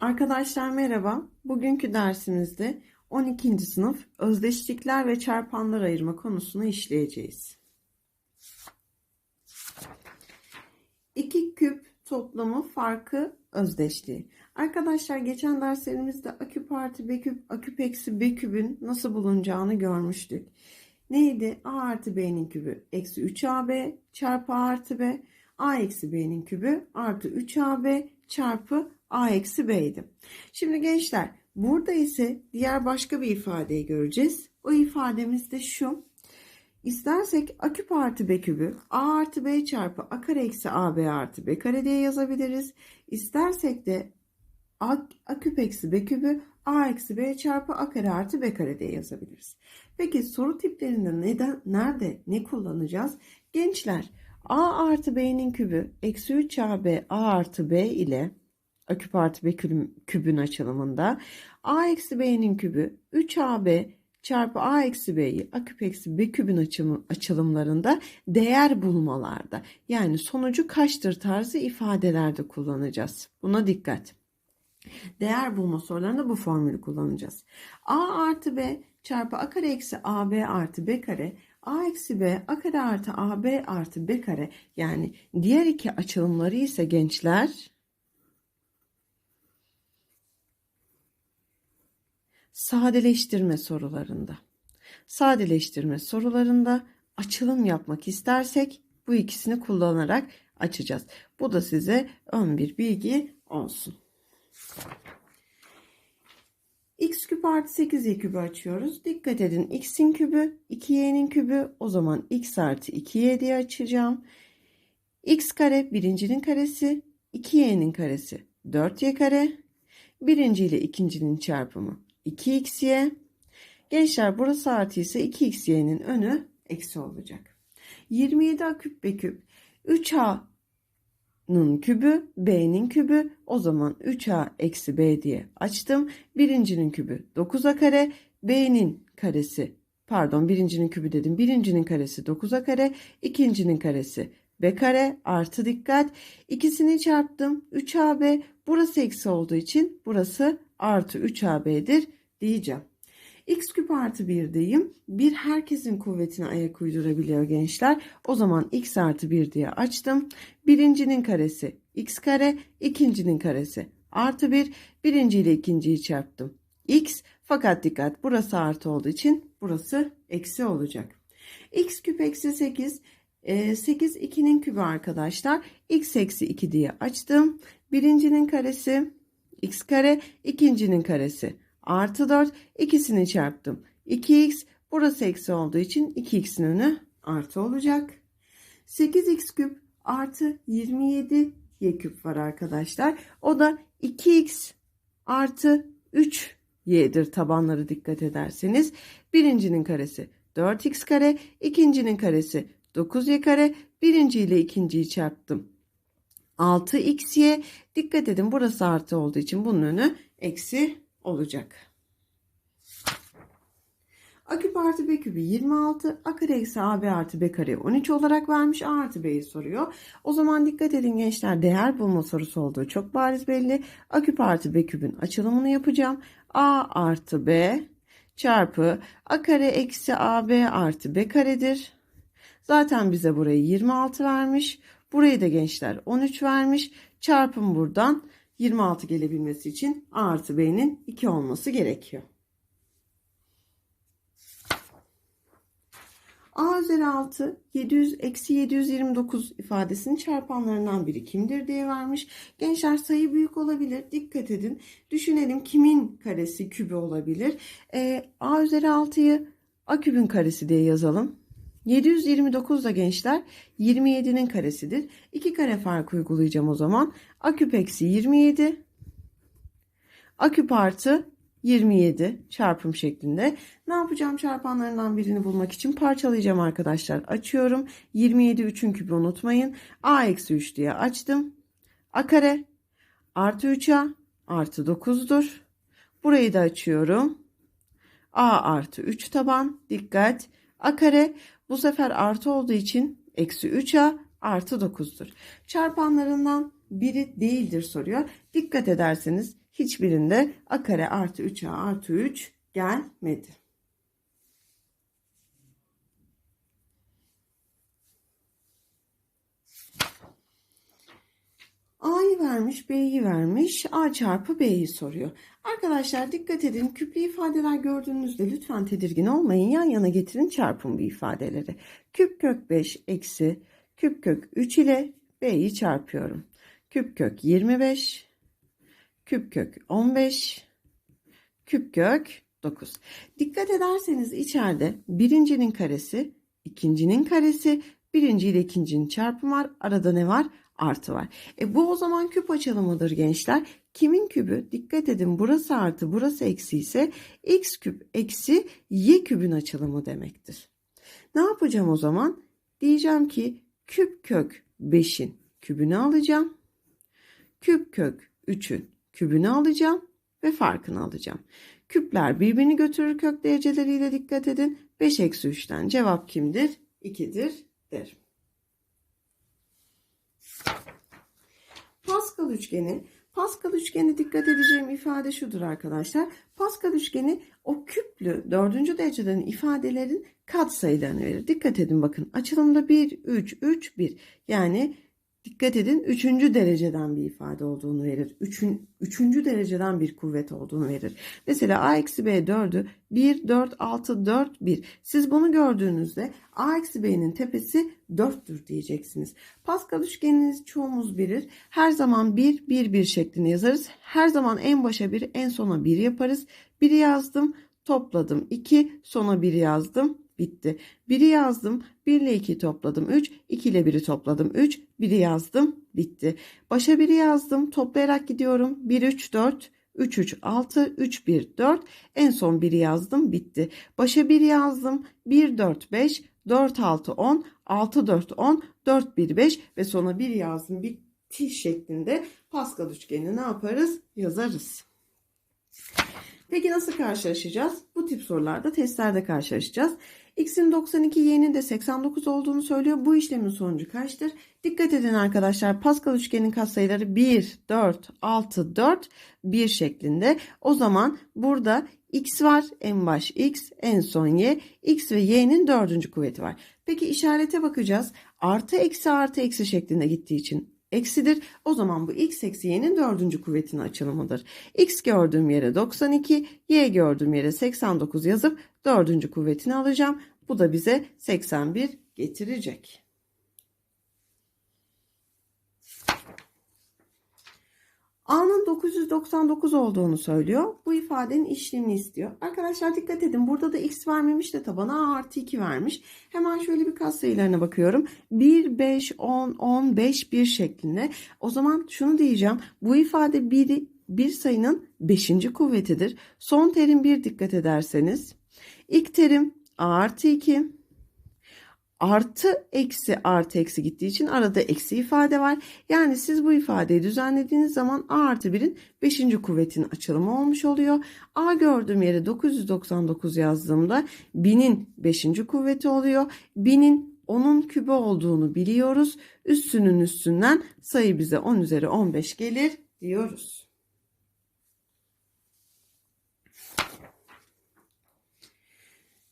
Arkadaşlar merhaba. Bugünkü dersimizde 12. sınıf özdeşlikler ve çarpanlar ayırma konusunu işleyeceğiz. İki küp toplamı farkı özdeşliği. Arkadaşlar geçen derslerimizde a küp artı b küp, a küp eksi b kübün nasıl bulunacağını görmüştük. Neydi? a artı b'nin kübü eksi 3ab çarpı a artı b, a eksi b'nin kübü artı 3ab çarpı a eksi b'ydi. Şimdi gençler burada ise diğer başka bir ifadeyi göreceğiz. O ifademiz de şu. İstersek a küp artı b kübü a artı b çarpı a kare eksi ab artı b kare diye yazabiliriz. İstersek de a, a küp eksi b kübü a eksi b çarpı a kare artı b kare diye yazabiliriz. Peki soru tiplerinde neden, nerede, ne kullanacağız? Gençler a artı b'nin kübü eksi 3ab a artı b ile a küp artı b kübün açılımında a eksi b'nin kübü 3ab çarpı a eksi b'yi a küp eksi b kübün açılımlarında değer bulmalarda yani sonucu kaçtır tarzı ifadelerde kullanacağız. Buna dikkat. Değer bulma sorularında bu formülü kullanacağız. a artı b çarpı a kare eksi ab artı b kare a eksi b a kare artı ab artı b kare yani diğer iki açılımları ise gençler sadeleştirme sorularında. Sadeleştirme sorularında açılım yapmak istersek bu ikisini kullanarak açacağız. Bu da size ön bir bilgi olsun. x küp artı 8y kübü açıyoruz. Dikkat edin x'in kübü 2y'nin kübü o zaman x artı 2y diye açacağım. x kare birincinin karesi 2y'nin karesi 4y kare birinci ile ikincinin çarpımı 2xy. Gençler burası artı ise 2xy'nin önü eksi olacak. 27 a küp b küp 3a'nın kübü b'nin kübü o zaman 3a eksi b diye açtım. Birincinin kübü 9a kare b'nin karesi pardon birincinin kübü dedim. Birincinin karesi 9a kare ikincinin karesi b kare artı dikkat. İkisini çarptım 3ab burası eksi olduğu için burası artı 3ab'dir diyeceğim. X küp artı 1'deyim. Bir herkesin kuvvetine ayak uydurabiliyor gençler. O zaman x artı 1 diye açtım. Birincinin karesi x kare, ikincinin karesi artı 1. Birinci ile ikinciyi çarptım. x fakat dikkat burası artı olduğu için burası eksi olacak. x küp eksi 8 8 2'nin kübü arkadaşlar. x eksi 2 diye açtım. Birincinin karesi x kare, ikincinin karesi artı 4 ikisini çarptım. 2x burası eksi olduğu için 2x'in önü artı olacak. 8x küp artı 27 y küp var arkadaşlar. O da 2x artı 3 y'dir tabanları dikkat ederseniz. Birincinin karesi 4x kare, ikincinin karesi 9y kare. Birinci ile ikinciyi çarptım. 6xy dikkat edin burası artı olduğu için bunun önü eksi olacak. A küp artı B küpü 26, A kare eksi AB artı B kare 13 olarak vermiş A artı B'yi soruyor. O zaman dikkat edin gençler değer bulma sorusu olduğu çok bariz belli. A küp artı B küpün açılımını yapacağım. A artı B çarpı A kare eksi AB artı B karedir. Zaten bize burayı 26 vermiş. Burayı da gençler 13 vermiş. Çarpım buradan 26 gelebilmesi için A artı B'nin 2 olması gerekiyor. A üzeri 6 700 eksi 729 ifadesinin çarpanlarından biri kimdir diye vermiş. Gençler sayı büyük olabilir. Dikkat edin. Düşünelim kimin karesi kübü olabilir. E, A üzeri 6'yı A kübün karesi diye yazalım. 729 da gençler 27'nin karesidir. 2 kare fark uygulayacağım o zaman. A eksi 27. A artı 27 çarpım şeklinde. Ne yapacağım çarpanlarından birini bulmak için parçalayacağım arkadaşlar. Açıyorum. 27 3'ün küpü unutmayın. A eksi 3 diye açtım. A kare artı 3A artı 9'dur. Burayı da açıyorum. A artı 3 taban. Dikkat. A kare bu sefer artı olduğu için eksi 3A artı 9'dur. Çarpanlarından biri değildir soruyor. Dikkat ederseniz hiçbirinde a kare artı 3a artı 3 gelmedi. Vermiş, B'yi vermiş. A çarpı B'yi soruyor. Arkadaşlar dikkat edin. Küplü ifadeler gördüğünüzde lütfen tedirgin olmayın. Yan yana getirin çarpın bu ifadeleri. Küp kök 5 eksi küp kök 3 ile B'yi çarpıyorum. Küp kök 25, küp kök 15, küp kök 9. Dikkat ederseniz içeride birincinin karesi, ikincinin karesi, birinci ile ikincinin çarpımı var. Arada ne var? Artı var. E bu o zaman küp açılımıdır gençler. Kimin kübü? Dikkat edin burası artı burası eksi ise x küp eksi y kübün açılımı demektir. Ne yapacağım o zaman? Diyeceğim ki küp kök 5'in kübünü alacağım. Küp kök 3'ün kübünü alacağım ve farkını alacağım. Küpler birbirini götürür kök dereceleriyle dikkat edin. 5 eksi 3'ten cevap kimdir? 2'dir derim. Pascal üçgeni. Pascal üçgeni dikkat edeceğim ifade şudur arkadaşlar. Pascal üçgeni o küplü dördüncü dereceden ifadelerin katsayılarını verir. Dikkat edin bakın açılımda 1, 3, 3, 1 yani Dikkat edin üçüncü dereceden bir ifade olduğunu verir. Üçün, üçüncü dereceden bir kuvvet olduğunu verir. Mesela a eksi b 4'ü 1, 4, 6, 4, 1. Siz bunu gördüğünüzde a eksi b'nin tepesi 4'tür diyeceksiniz. Pascal üçgeniniz çoğumuz bilir. Her zaman 1, 1, 1 şeklinde yazarız. Her zaman en başa 1, en sona 1 yaparız. 1'i yazdım, topladım 2, sona 1 yazdım, bitti. 1'i yazdım. 1 ile 2'yi topladım 3. 2 ile 1'i topladım 3. 1'i yazdım. Bitti. Başa 1'i yazdım. Toplayarak gidiyorum. 1, 3, 4. 3, 3, 6, 3, 1, 4. En son 1'i yazdım. Bitti. Başa 1 yazdım. 1, 4, 5. 4, 6, 10. 6, 4, 10. 4, 1, 5. Ve sona 1 yazdım. Bitti şeklinde Pascal üçgeni ne yaparız? Yazarız. Peki nasıl karşılaşacağız? Bu tip sorularda testlerde karşılaşacağız. X'in 92, Y'nin de 89 olduğunu söylüyor. Bu işlemin sonucu kaçtır? Dikkat edin arkadaşlar. Pascal üçgenin katsayıları 1, 4, 6, 4, 1 şeklinde. O zaman burada X var. En baş X, en son Y. X ve Y'nin dördüncü kuvveti var. Peki işarete bakacağız. Artı eksi artı eksi şeklinde gittiği için eksidir. O zaman bu x eksi y'nin dördüncü kuvvetinin açılımıdır. x gördüğüm yere 92, y gördüğüm yere 89 yazıp dördüncü kuvvetini alacağım. Bu da bize 81 getirecek. A'nın 999 olduğunu söylüyor. Bu ifadenin işlemini istiyor. Arkadaşlar dikkat edin. Burada da x vermemiş de tabana A artı 2 vermiş. Hemen şöyle bir katsayılarına bakıyorum. 1, 5, 10, 15, 1 şeklinde. O zaman şunu diyeceğim. Bu ifade bir, bir sayının 5. kuvvetidir. Son terim 1 dikkat ederseniz. İlk terim A artı 2 artı eksi artı eksi gittiği için arada eksi ifade var. Yani siz bu ifadeyi düzenlediğiniz zaman A artı 1'in 5. kuvvetinin açılımı olmuş oluyor. A gördüğüm yere 999 yazdığımda 1000'in 5. kuvveti oluyor. 1000'in 10'un kübü olduğunu biliyoruz. Üstünün üstünden sayı bize 10 üzeri 15 gelir diyoruz.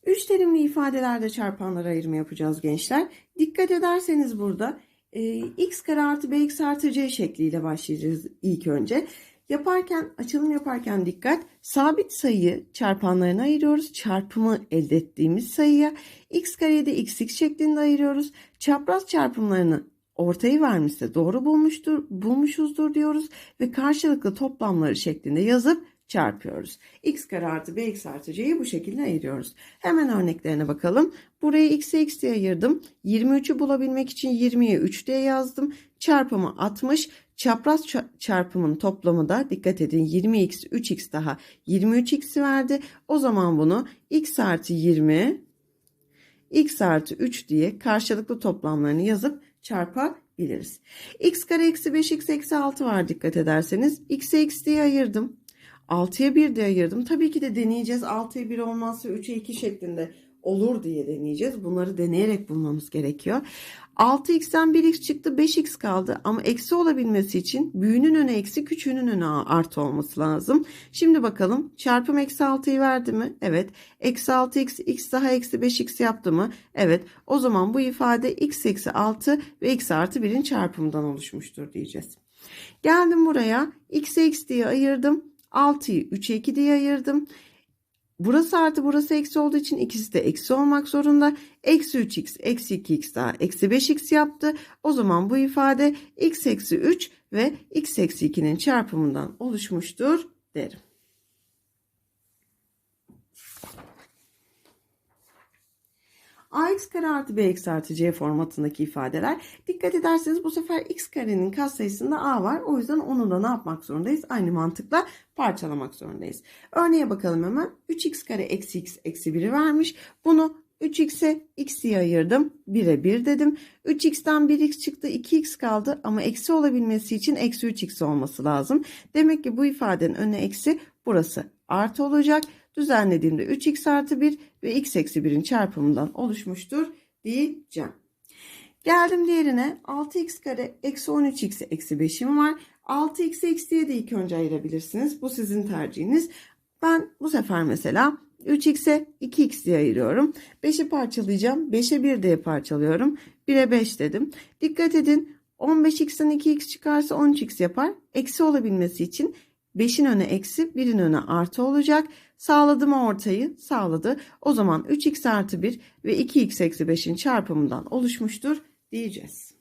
Üç terimli ifadelerde çarpanlar ayırma yapacağız gençler. Dikkat ederseniz burada e, x kare artı bx artı c şekliyle başlayacağız ilk önce. Yaparken, açılım yaparken dikkat. Sabit sayıyı çarpanlarına ayırıyoruz. Çarpımı elde ettiğimiz sayıya. x kareyi de x x şeklinde ayırıyoruz. Çapraz çarpımlarını ortayı vermişse doğru bulmuştur, bulmuşuzdur diyoruz ve karşılıklı toplamları şeklinde yazıp çarpıyoruz. x kare artı bx artı c'yi bu şekilde ayırıyoruz. Hemen örneklerine bakalım. Burayı x'e x diye ayırdım. 23'ü bulabilmek için 20'ye 3 diye yazdım. Çarpımı 60. Çapraz çarpımın toplamı da dikkat edin 20x 3x daha 23x'i verdi. O zaman bunu x artı 20 x artı 3 diye karşılıklı toplamlarını yazıp çarpabiliriz. x kare eksi 5x eksi 6 var dikkat ederseniz. x'e x diye ayırdım. 6'ya 1 de ayırdım. Tabii ki de deneyeceğiz. 6'ya 1 olmazsa 3'e 2 şeklinde olur diye deneyeceğiz. Bunları deneyerek bulmamız gerekiyor. 6x'ten 1x çıktı 5x kaldı ama eksi olabilmesi için büyüğünün öne eksi küçüğünün öne artı olması lazım. Şimdi bakalım çarpım eksi 6'yı verdi mi? Evet. Eksi 6x x daha eksi 5x yaptı mı? Evet. O zaman bu ifade x eksi 6 ve x artı 1'in çarpımından oluşmuştur diyeceğiz. Geldim buraya x x diye ayırdım. 6'yı 3'e 2 diye ayırdım. Burası artı burası eksi olduğu için ikisi de eksi olmak zorunda. Eksi 3x eksi 2x daha eksi 5x yaptı. O zaman bu ifade x eksi 3 ve x eksi 2'nin çarpımından oluşmuştur derim. Ax kare artı bx artı c formatındaki ifadeler. Dikkat ederseniz bu sefer x karenin katsayısında a var. O yüzden onu da ne yapmak zorundayız? Aynı mantıkla parçalamak zorundayız. Örneğe bakalım hemen. 3x kare eksi x eksi 1'i vermiş. Bunu 3x'e x'ye ayırdım. 1'e 1 dedim. 3x'ten 1x çıktı 2x kaldı ama eksi olabilmesi için eksi 3x olması lazım. Demek ki bu ifadenin önüne eksi burası artı olacak düzenlediğimde 3x artı 1 ve x eksi 1'in çarpımından oluşmuştur diyeceğim. Geldim diğerine 6x kare eksi 13x eksi 5'im var. 6x eksiye de ilk önce ayırabilirsiniz. Bu sizin tercihiniz. Ben bu sefer mesela 3x'e 2x diye ayırıyorum. 5'i parçalayacağım. 5'e 1 diye parçalıyorum. 1'e 5 dedim. Dikkat edin 15x'ten 2x çıkarsa 13x yapar. Eksi olabilmesi için 5'in öne eksi 1'in öne artı olacak. Sağladım ortayı sağladı. O zaman 3x artı 1 ve 2x eksi 5'in çarpımından oluşmuştur diyeceğiz.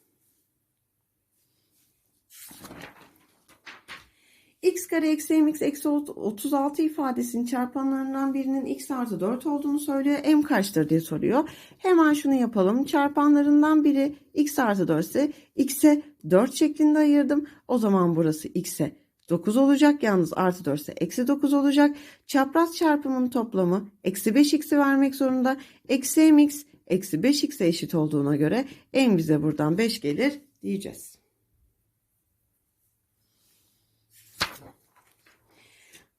x kare eksi mx eksi 36 ifadesinin çarpanlarından birinin x artı 4 olduğunu söylüyor. m kaçtır diye soruyor. Hemen şunu yapalım. Çarpanlarından biri x artı 4 ise x'e 4 şeklinde ayırdım. O zaman burası x'e 9 olacak. Yalnız artı 4 ise eksi 9 olacak. Çapraz çarpımın toplamı eksi 5x'i vermek zorunda. Eksi mx eksi 5x'e eşit olduğuna göre en bize buradan 5 gelir diyeceğiz.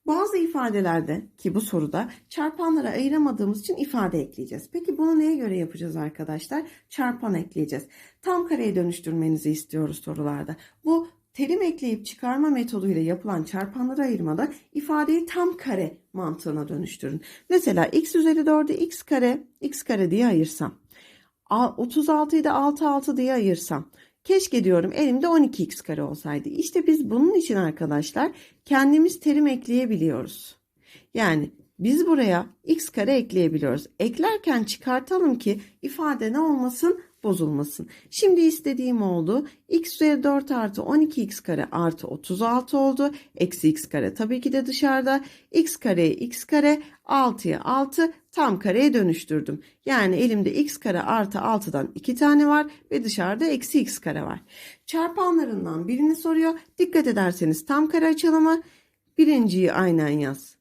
Bazı ifadelerde ki bu soruda çarpanlara ayıramadığımız için ifade ekleyeceğiz. Peki bunu neye göre yapacağız arkadaşlar? Çarpan ekleyeceğiz. Tam kareye dönüştürmenizi istiyoruz sorularda. Bu terim ekleyip çıkarma metoduyla yapılan çarpanları ayırmada ifadeyi tam kare mantığına dönüştürün. Mesela x üzeri 4'ü x kare x kare diye ayırsam. 36'yı da 6 6 diye ayırsam. Keşke diyorum elimde 12x kare olsaydı. İşte biz bunun için arkadaşlar kendimiz terim ekleyebiliyoruz. Yani biz buraya x kare ekleyebiliyoruz. Eklerken çıkartalım ki ifade ne olmasın? Bozulmasın. Şimdi istediğim oldu. x üzeri 4 artı 12x kare artı 36 oldu. Eksi x kare tabii ki de dışarıda. x kareye x kare 6'ya 6 tam kareye dönüştürdüm. Yani elimde x kare artı 6'dan 2 tane var ve dışarıda eksi x kare var. Çarpanlarından birini soruyor. Dikkat ederseniz tam kare açılımı. Birinciyi aynen yaz.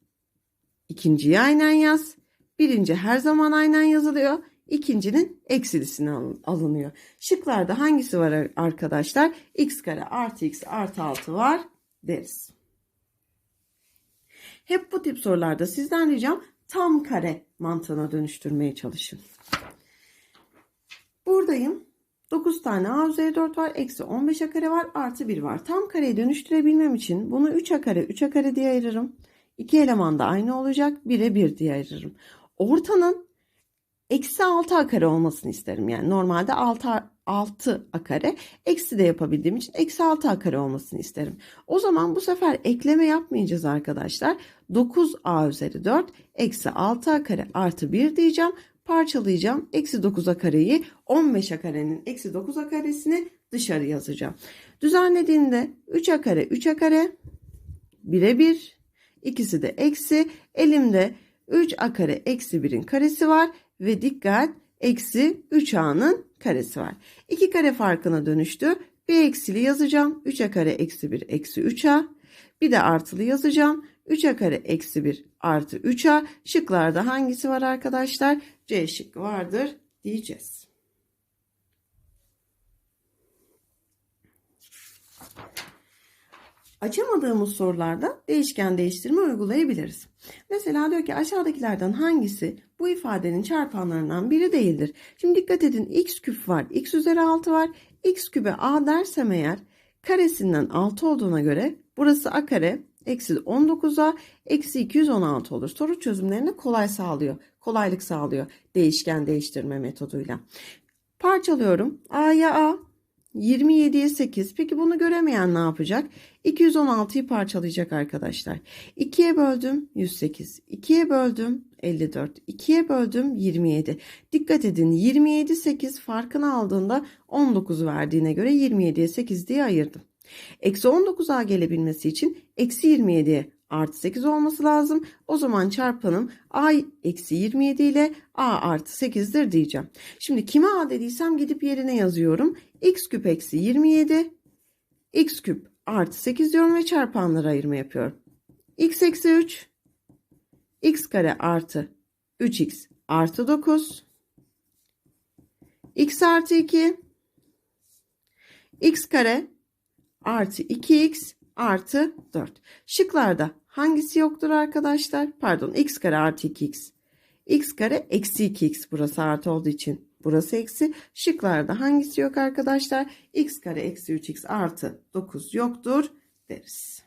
İkinciyi aynen yaz. Birinci her zaman aynen yazılıyor ikincinin eksilisine alınıyor. Şıklarda hangisi var arkadaşlar? x kare artı x artı 6 var deriz. Hep bu tip sorularda sizden ricam tam kare mantığına dönüştürmeye çalışın. Buradayım. 9 tane a üzeri 4 var. Eksi 15 a kare var. Artı 1 var. Tam kareye dönüştürebilmem için bunu 3 a kare 3 a kare diye ayırırım. İki eleman da aynı olacak. 1'e 1 diye ayırırım. Ortanın eksi 6 a kare olmasını isterim. Yani normalde 6, 6 a kare eksi de yapabildiğim için eksi 6 a kare olmasını isterim. O zaman bu sefer ekleme yapmayacağız arkadaşlar. 9a üzeri 4 eksi 6 a kare artı 1 diyeceğim. Parçalayacağım. Eksi 9 a kareyi 15 a karenin eksi 9 a karesini dışarı yazacağım. Düzenlediğinde 3 a kare 3 a kare 1'e 1 ikisi de eksi elimde 3 a kare eksi 1'in karesi var ve dikkat eksi 3a'nın karesi var. 2 kare farkına dönüştü. Bir eksili yazacağım. 3a kare eksi 1 eksi 3a. Bir de artılı yazacağım. 3a kare eksi 1 artı 3a. Şıklarda hangisi var arkadaşlar? C şıkkı vardır diyeceğiz. Açamadığımız sorularda değişken değiştirme uygulayabiliriz. Mesela diyor ki aşağıdakilerden hangisi bu ifadenin çarpanlarından biri değildir? Şimdi dikkat edin x küp var, x üzeri 6 var. x küpe a dersem eğer karesinden 6 olduğuna göre burası a kare eksi 19'a eksi 216 olur. Soru çözümlerinde kolay sağlıyor. Kolaylık sağlıyor değişken değiştirme metoduyla. Parçalıyorum. A'ya A, 27'ye 8. Peki bunu göremeyen ne yapacak? 216'yı parçalayacak arkadaşlar. 2'ye böldüm 108. 2'ye böldüm 54. 2'ye böldüm 27. Dikkat edin 27 8 farkını aldığında 19 verdiğine göre 27'ye 8 diye ayırdım. Eksi 19'a gelebilmesi için eksi 27'ye artı 8 olması lazım. O zaman çarpanım a eksi 27 ile a artı 8'dir diyeceğim. Şimdi kime a dediysem gidip yerine yazıyorum. x küp eksi 27 x küp artı 8 diyorum ve çarpanlara ayırma yapıyorum. x eksi 3 x kare artı 3x artı 9 x artı 2 x kare artı 2x artı 4. Şıklarda hangisi yoktur arkadaşlar? Pardon x kare artı 2x. x kare eksi 2x burası artı olduğu için burası eksi. Şıklarda hangisi yok arkadaşlar? x kare eksi 3x artı 9 yoktur deriz.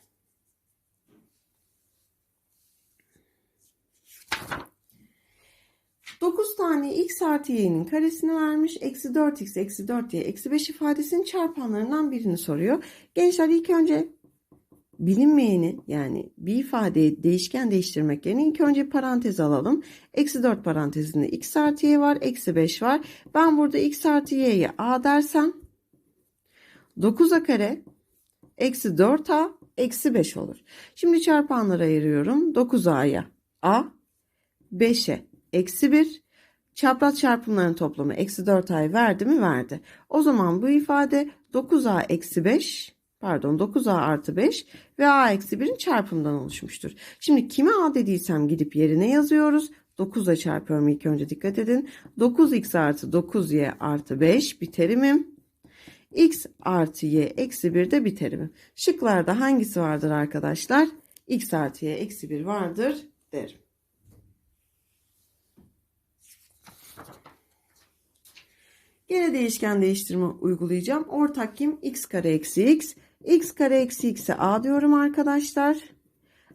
Dokuz tane x artı y'nin karesini vermiş. Eksi 4x eksi 4y eksi 5 ifadesinin çarpanlarından birini soruyor. Gençler ilk önce bilinmeyeni yani bir ifadeyi değişken değiştirmek yerine ilk önce parantez alalım. Eksi 4 parantezinde x artı y var. Eksi 5 var. Ben burada x artı y'ye a dersem 9a kare eksi 4a eksi 5 olur. Şimdi çarpanlara ayırıyorum. 9a'ya a 5'e eksi 1 çapraz çarpımların toplamı eksi 4a'yı verdi mi verdi. O zaman bu ifade 9a eksi 5 pardon 9a artı 5 ve a eksi 1'in çarpımından oluşmuştur. Şimdi kime a dediysem gidip yerine yazıyoruz. 9'a çarpıyorum ilk önce dikkat edin. 9x artı 9y artı 5 bir terimim. x artı y eksi 1 de bir terimim. Şıklarda hangisi vardır arkadaşlar? x artı y eksi 1 vardır derim. Gene değişken değiştirme uygulayacağım. Ortak kim? x kare eksi x. x kare eksi x'e a diyorum arkadaşlar.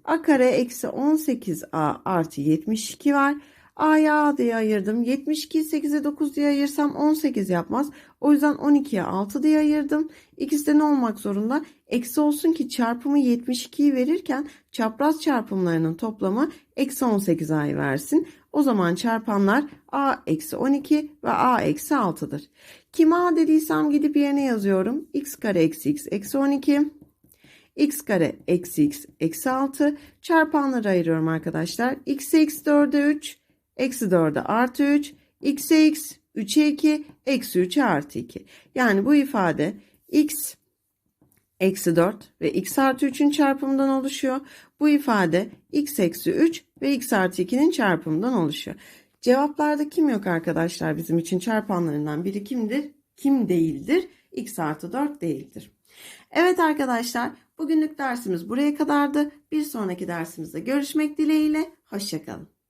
a kare eksi 18a artı 72 var. a'ya a diye ayırdım. 72'yi 8'e 9 diye ayırsam 18 yapmaz. O yüzden 12'ye 6 diye ayırdım. İkisi de ne olmak zorunda? Eksi olsun ki çarpımı 72'yi verirken çapraz çarpımlarının toplamı eksi 18a'yı versin. O zaman çarpanlar a eksi 12 ve a eksi 6'dır. Kime a dediysem gidip yerine yazıyorum. x kare eksi x eksi 12 x kare eksi x eksi 6 çarpanları ayırıyorum arkadaşlar. x eksi 4'e 3 eksi 4'e artı 3 x'e x 3'e 2 eksi 3'e artı 2. Yani bu ifade x eksi 4 ve x artı 3'ün çarpımından oluşuyor. Bu ifade x eksi 3 ve x artı 2'nin çarpımından oluşuyor. Cevaplarda kim yok arkadaşlar bizim için çarpanlarından biri kimdir? Kim değildir? x artı 4 değildir. Evet arkadaşlar bugünlük dersimiz buraya kadardı. Bir sonraki dersimizde görüşmek dileğiyle. Hoşçakalın.